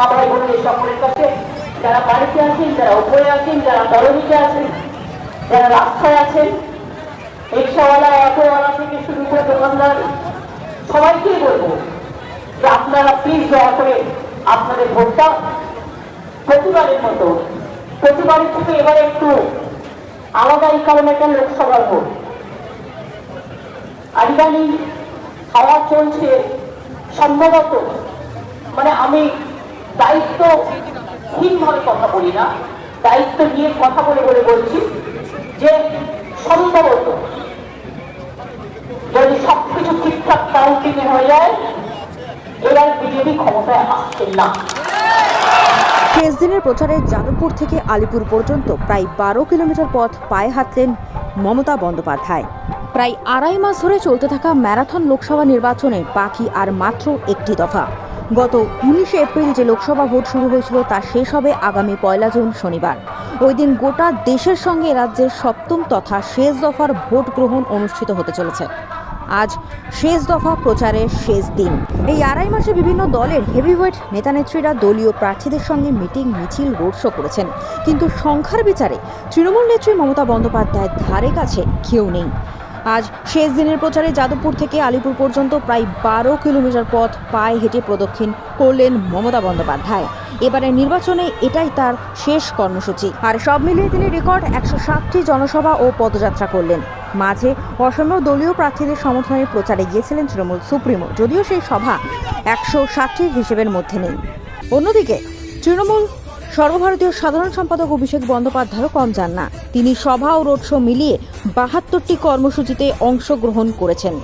মা ভাই বোনদের সকলের কাছে যারা বাড়িতে আছেন, যারা উপরে আছেন, যারা দলনীতে আছেন, যারা রাস্তায় আছেন, রিক্সাওয়ালা, অটোওয়ালা থেকে শুরু করে দোকানদার, সবাইকেই বলব যে আপনারা প্লিজ দয়া করে আপনাদের ভোটটা প্রতিবারের মতো, প্রতিবারের থেকে এবারে একটু আলাদা এই কারণে একটা লোকসভার ভোট। আজকালি হাওয়া চলছে, সম্ভবত মানে আমি দায়িত্বহীনভাবে কথা বলি না, দায়িত্ব নিয়ে কথা বলে বলে বলছি যে সম্ভবত যদি সবকিছু ঠিকঠাক কাউন্টিং হয়ে যায়, এবার বিজেপি ক্ষমতায় আসছে না। শেষ দিনের প্রচারে যাদবপুর থেকে আলিপুর পর্যন্ত প্রায় বারো কিলোমিটার পথ পায়ে হাঁটলেন মমতা বন্দ্যোপাধ্যায়। প্রায় আড়াই মাস ধরে চলতে থাকা ম্যারাথন লোকসভা নির্বাচনে বাকি আর মাত্র একটি দফা। গত উনিশে এপ্রিল যে লোকসভা ভোট শুরু হয়েছিল তা শেষ হবে আগামী পয়লা জুন শনিবার। ওই দিন গোটা দেশের সঙ্গে রাজ্যের সপ্তম তথা শেষ দফার ভোট গ্রহণ অনুষ্ঠিত হতে চলেছে। আজ শেষ দফা প্রচারের শেষ দিন। এই আড়াই মাসে বিভিন্ন দলের হেভিওয়েট নেতানেত্রীরা দলীয় প্রার্থীদের সঙ্গে মিটিং, মিছিল রোড শো করেছেন। কিন্তু সংখ্যার বিচারে তৃণমূল নেত্রী মমতা বন্দ্যোপাধ্যায়ের ধারে কাছে কেউ নেই। আজ শেষ দিনের প্রচারে যাদবপুর থেকে আলিপুর পর্যন্ত প্রায় বারো কিলোমিটার পথ পায়ে হেঁটে প্রদক্ষিণ করলেন মমতা বন্দ্যোপাধ্যায়। এবারে নির্বাচনে এটাই তার শেষ কর্মসূচি। আর সব মিলিয়ে তিনি রেকর্ড একশো সাতটি জনসভা ও পদযাত্রা করলেন। মাঝে অসম দলীয় প্রার্থীদের সমর্থনে প্রচারে গিয়েছিলেন তৃণমূল সুপ্রিমো। যদিও সেই সভা একশো ষাটটির হিসেবের মধ্যে নেই। অন্যদিকে তৃণমূল সর্বভারতীয় সাধারণ সম্পাদক অভিষেক বন্দ্যোপাধ্যায়ও কম যান না। তিনি সভা ও রোড শো মিলিয়ে বাহাত্তরটি কর্মসূচিতে অংশগ্রহণ করেছেন।